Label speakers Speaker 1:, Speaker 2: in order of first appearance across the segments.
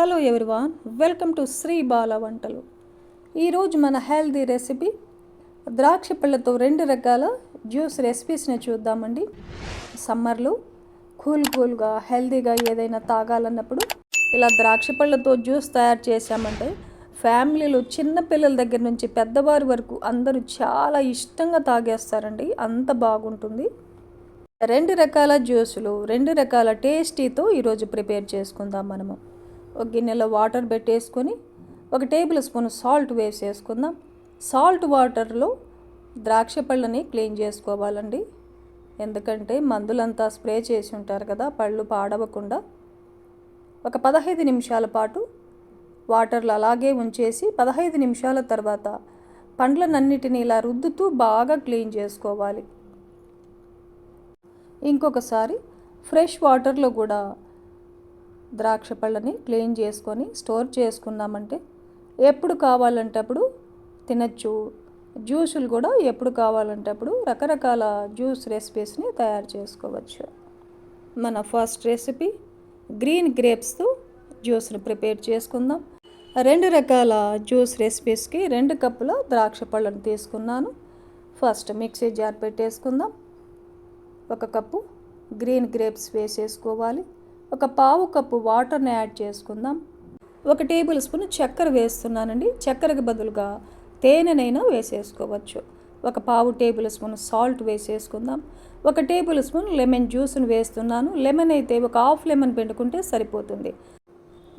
Speaker 1: hello everyone welcome to Sri Bala వంటలు ఈరోజు మన హెల్దీ రెసిపీ ద్రాక్ష పళ్ళతో రెండు రకాల జ్యూస్ రెసిపీస్ని చూద్దామండి సమ్మర్లో కూల్ కూల్గా హెల్దీగా ఏదైనా తాగాలన్నప్పుడు ఇలా ద్రాక్ష పళ్ళతో జ్యూస్ తయారు చేశామంటే ఫ్యామిలీలో చిన్న పిల్లల దగ్గర నుంచి పెద్దవారి వరకు అందరూ చాలా ఇష్టంగా తాగేస్తారండి అంత బాగుంటుంది రెండు రకాల జ్యూసులు రెండు రకాల టేస్టీతో ఈరోజు ప్రిపేర్ చేసుకుందాం మనము ఒక గిన్నెలో వాటర్ పెట్టేసుకొని ఒక టేబుల్ స్పూన్ సాల్ట్ వేసేసుకుందాం సాల్ట్ వాటర్లో ద్రాక్ష పళ్ళని క్లీన్ చేసుకోవాలండి ఎందుకంటే మందులంతా స్ప్రే చేసి ఉంటారు కదా పళ్ళు పాడవకుండా ఒక పదహైదు నిమిషాల పాటు వాటర్లు అలాగే ఉంచేసి పదహైదు నిమిషాల తర్వాత పండ్లనన్నిటిని ఇలా రుద్దుతూ బాగా క్లీన్ చేసుకోవాలి ఇంకొకసారి ఫ్రెష్ వాటర్లో కూడా ద్రాక్ష పళ్ళని క్లీన్ చేసుకొని స్టోర్ చేసుకుందామంటే ఎప్పుడు కావాలంటే అప్పుడు తినచ్చు జ్యూసులు కూడా ఎప్పుడు కావాలంటే అప్పుడు రకరకాల జ్యూస్ రెసిపీస్ని తయారు చేసుకోవచ్చు మన ఫస్ట్ రెసిపీ గ్రీన్ గ్రేప్స్తో జ్యూస్ని ప్రిపేర్ చేసుకుందాం రెండు రకాల జ్యూస్ రెసిపీస్కి రెండు కప్పుల ద్రాక్ష పళ్ళను తీసుకున్నాను ఫస్ట్ మిక్సీ జార్ పెట్టేసుకుందాం ఒక కప్పు గ్రీన్ గ్రేప్స్ వేసేసుకోవాలి ఒక పావు కప్పు వాటర్ని యాడ్ చేసుకుందాం ఒక టేబుల్ స్పూన్ చక్కెర వేస్తున్నానండి చక్కెరకు బదులుగా తేనెనైనా వేసేసుకోవచ్చు ఒక పావు టేబుల్ స్పూన్ సాల్ట్ వేసేసుకుందాం ఒక టేబుల్ స్పూన్ లెమన్ జ్యూస్ని వేస్తున్నాను లెమన్ అయితే ఒక హాఫ్ లెమన్ పిండుకుంటే సరిపోతుంది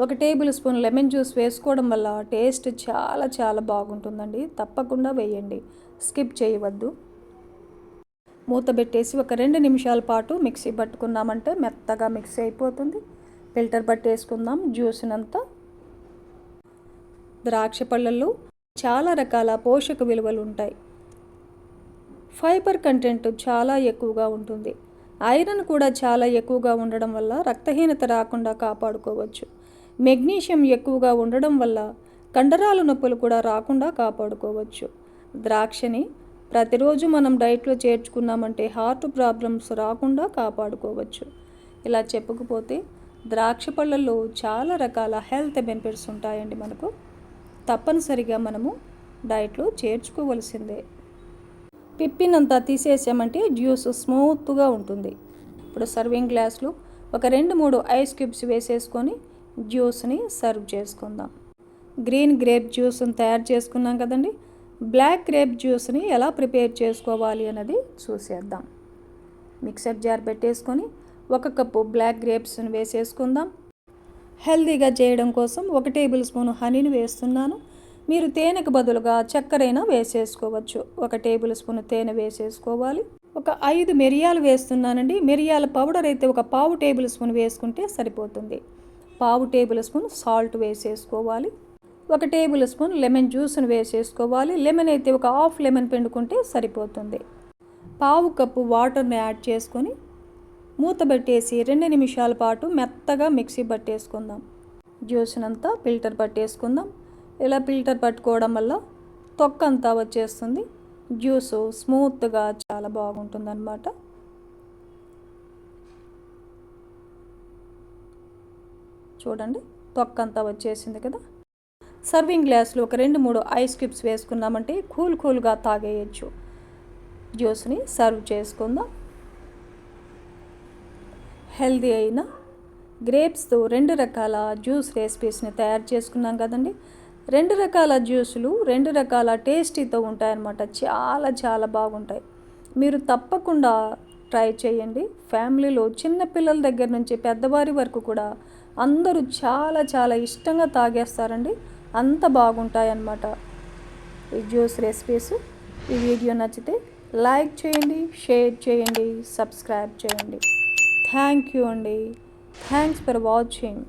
Speaker 1: ఒక టేబుల్ స్పూన్ లెమన్ జ్యూస్ వేసుకోవడం వల్ల టేస్ట్ చాలా చాలా బాగుంటుందండి తప్పకుండా వేయండి స్కిప్ చేయవద్దు మూత పెట్టేసి ఒక రెండు నిమిషాల పాటు మిక్సీ పట్టుకున్నామంటే మెత్తగా మిక్సీ అయిపోతుంది ఫిల్టర్ పట్టేసుకుందాం జ్యూస్నంతా ద్రాక్ష పళ్ళల్లో చాలా రకాల పోషక విలువలు ఉంటాయి ఫైబర్ కంటెంట్ చాలా ఎక్కువగా ఉంటుంది ఐరన్ కూడా చాలా ఎక్కువగా ఉండడం వల్ల రక్తహీనత రాకుండా కాపాడుకోవచ్చు మెగ్నీషియం ఎక్కువగా ఉండడం వల్ల కండరాల నొప్పులు కూడా రాకుండా కాపాడుకోవచ్చు ద్రాక్షని ప్రతిరోజు మనం డైట్లో చేర్చుకున్నామంటే హార్ట్ ప్రాబ్లమ్స్ రాకుండా కాపాడుకోవచ్చు ఇలా చెప్పుకపోతే ద్రాక్ష పళ్ళల్లో చాలా రకాల హెల్త్ బెనిఫిట్స్ ఉంటాయండి మనకు తప్పనిసరిగా మనము డైట్లో చేర్చుకోవలసిందే పిప్పినంతా తీసేసామంటే జ్యూస్ స్మూత్గా ఉంటుంది ఇప్పుడు సర్వింగ్ గ్లాస్లో ఒక రెండు మూడు ఐస్ క్యూబ్స్ వేసేసుకొని జ్యూస్ని సర్వ్ చేసుకుందాం గ్రీన్ గ్రేప్ జ్యూస్ని తయారు చేసుకున్నాం కదండి బ్లాక్ గ్రేప్ జ్యూస్ని ఎలా ప్రిపేర్ చేసుకోవాలి అన్నది చూసేద్దాం మిక్సర్ జార్ పెట్టేసుకొని ఒక కప్పు బ్లాక్ గ్రేప్స్ని వేసేసుకుందాం హెల్దీగా చేయడం కోసం ఒక టేబుల్ స్పూన్ హనీని వేస్తున్నాను మీరు తేనెకు బదులుగా చక్కెరైనా వేసేసుకోవచ్చు ఒక టేబుల్ స్పూన్ తేనె వేసేసుకోవాలి ఒక ఐదు మిరియాలు వేస్తున్నానండి మిరియాల పౌడర్ అయితే ఒక పావు టేబుల్ స్పూన్ వేసుకుంటే సరిపోతుంది పావు టేబుల్ స్పూన్ సాల్ట్ వేసేసుకోవాలి ఒక టేబుల్ స్పూన్ లెమన్ జ్యూస్ను వేసేసుకోవాలి లెమన్ అయితే ఒక హాఫ్ లెమన్ పిండుకుంటే సరిపోతుంది పావు కప్పు వాటర్ని యాడ్ చేసుకొని మూత రెండు నిమిషాల పాటు మెత్తగా మిక్సీ పట్టేసుకుందాం జ్యూస్నంతా ఫిల్టర్ పట్టేసుకుందాం ఇలా ఫిల్టర్ పట్టుకోవడం వల్ల తొక్క అంతా వచ్చేస్తుంది జ్యూసు స్మూత్గా చాలా బాగుంటుందన్నమాట చూడండి తొక్క అంతా వచ్చేసింది కదా సర్వింగ్ గ్లాసులు ఒక రెండు మూడు ఐస్ క్యూబ్స్ వేసుకున్నామంటే కూల్ కూల్గా తాగేయచ్చు జ్యూస్ని సర్వ్ చేసుకుందాం హెల్దీ అయిన గ్రేప్స్తో రెండు రకాల జ్యూస్ రెసిపీస్ని తయారు చేసుకున్నాం కదండి రెండు రకాల జ్యూసులు రెండు రకాల టేస్టీతో ఉంటాయన్నమాట చాలా చాలా బాగుంటాయి మీరు తప్పకుండా ట్రై చేయండి ఫ్యామిలీలో చిన్న పిల్లల దగ్గర నుంచి పెద్దవారి వరకు కూడా అందరూ చాలా చాలా ఇష్టంగా తాగేస్తారండి అంత బాగుంటాయి అన్నమాట ఈ జ్యూస్ రెసిపీస్ ఈ వీడియో నచ్చితే లైక్ చేయండి షేర్ చేయండి సబ్స్క్రైబ్ చేయండి థ్యాంక్ యూ అండి థ్యాంక్స్ ఫర్ వాచింగ్